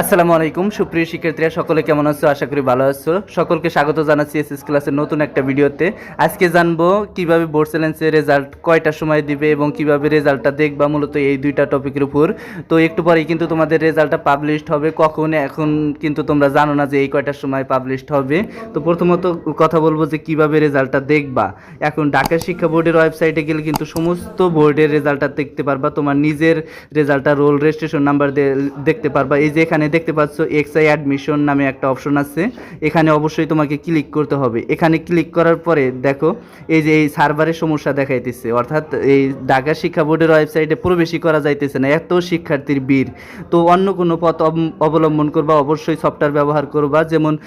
আসসালামু আলাইকুম, সুপ্রিয় শিক্ষার্থীরা, সকলে কেমন আছো? আশা করি ভালো আছো। সকলকে স্বাগত জানাচ্ছি এসএস ক্লাসের নতুন একটা ভিডিওতে। আজকে জানব কীভাবে বোর্ড চ্যালেঞ্জের রেজাল্ট কয়টার সময় দিবে এবং কীভাবে রেজাল্টটা দেখবা মূলত এই দুইটা টপিকের উপর। তো একটু পরেই কিন্তু তোমাদের রেজাল্টটা পাবলিশড হবে। কখন, এখন কিন্তু তোমরা জানো না যে এই কয়টার সময় পাবলিশড হবে। তো প্রথমত কথা বলব যে কীভাবে রেজাল্টটা দেখবা। এখন ঢাকা শিক্ষা বোর্ডের ওয়েবসাইটে গেলে কিন্তু সমস্ত বোর্ডের রেজাল্টটা দেখতে পারবা। তোমার নিজের রেজাল্টটা রোল রেজিস্ট্রেশন নাম্বার দেখতে পারবা। এই যে এখানে দেখতে পাচ্ছ এক্সআই অ্যাডমিশন নামে একটা অপশন আছে। এখানে অবশ্যই তোমাকে ক্লিক করতে হবে। এখানে ক্লিক করার পরে দেখো, এই যে এই সার্ভারের সমস্যা দেখাইতেছে। অর্থাৎ এই ঢাকা শিক্ষা বোর্ডের ওয়েবসাইটে প্রবেশই করা যাইতেছে না। এত শিক্ষার্থীর ভিড়। তো অন্য কোনো পথ অব- অবলম্বন করবা, অবশ্যই সফটওয়্যার ব্যবহার করবা। যেমন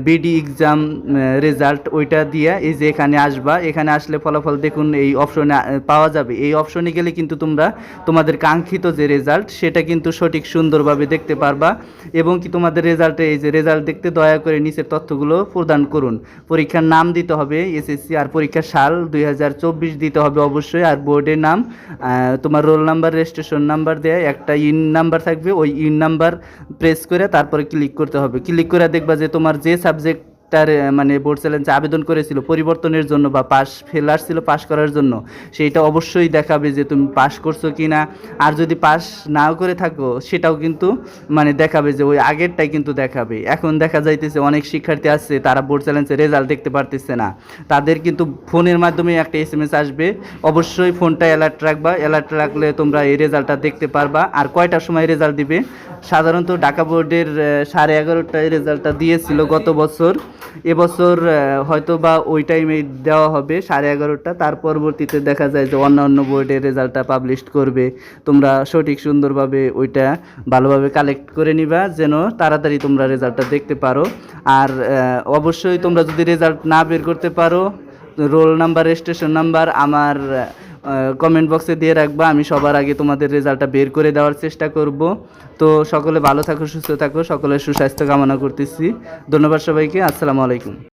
বিডি এক্সাম রেজাল্ট ওইটা দিয়া এই যে এখানে আসবা। এখানে আসলে ফলাফল দেখুন, এই অপশনে পাওয়া যাবে। এই অপশনে গেলে কিন্তু তোমরা তোমাদের কাঙ্ক্ষিত যে রেজাল্ট সেটা কিন্তু সঠিক সুন্দরভাবে দেখতে পারবা। এবং কি তোমাদের রেজাল্টে এই যে রেজাল্ট দেখতে দয়া করে নিচের তথ্যগুলো প্রদান করুন। পরীক্ষার নাম দিতে হবে এসএসসি আর পরীক্ষার সাল দুই হাজার চব্বিশ দিতে হবে অবশ্যই। আর বোর্ডের নাম তোমার রোল নাম্বার রেজিস্ট্রেশন নাম্বার দেয়, একটা ইন নাম্বার থাকবে। ওই ইন নাম্বার প্রেস করে তারপরে ক্লিক করতে হবে। ক্লিক করে দেখবা যে তোমার যে সাবজেক্ট তার মানে বোর্ড চ্যালেঞ্জে আবেদন করেছিল পরিবর্তনের জন্য বা পাস ফেল আসছিল পাস করার জন্য, সেইটা অবশ্যই দেখাবে যে তুমি পাস করছ কি না আর যদি পাস নাও করে থাকো, সেটাও কিন্তু মানে দেখাবে যে ওই আগেরটাই কিন্তু দেখাবে। এখন দেখা যাইতেছে অনেক শিক্ষার্থী আছে, তারা বোর্ড চ্যালেঞ্জের রেজাল্ট দেখতে পারতেছে না। তাদের কিন্তু ফোনের মাধ্যমে একটা এস এম এস আসবে। অবশ্যই ফোনটা অ্যালার্ট রাখবা। অ্যালার্ট রাখলে তোমরা এই রেজাল্টটা দেখতে পারবা। আর কয়টার সময় রেজাল্ট দিবে? সাধারণত ঢাকা বোর্ডের সাড়ে এগারোটায় রেজাল্টটা দিয়েছিল গত বছর। এবছর হয়তো বা ওই টাইমে দেওয়া হবে সাড়ে এগারোটা। তার পরবর্তীতে দেখা যায় যে অন্য অন্য বোর্ডের রেজাল্টটা পাবলিশ করবে। তোমরা সঠিক সুন্দরভাবে ওইটা ভালোভাবে কালেক্ট করে নিবা, যেন তাড়াতাড়ি তোমরা রেজাল্টটা দেখতে পারো। আর অবশ্যই তোমরা যদি রেজাল্ট না বের করতে পারো, রোল নাম্বার রেজিস্ট্রেশন নাম্বার, আমার কমেন্ট বক্সে দিয়ে রাখবা, আমি সবার আগে তোমাদের রেজাল্টটা বের করে দেওয়ার চেষ্টা করব। তো সকলে ভালো থাকো, সুস্থ থাকো, সকলের সুস্বাস্থ্য কামনা করতেছি। ধন্যবাদ সবাইকে, আসসালামু আলাইকুম।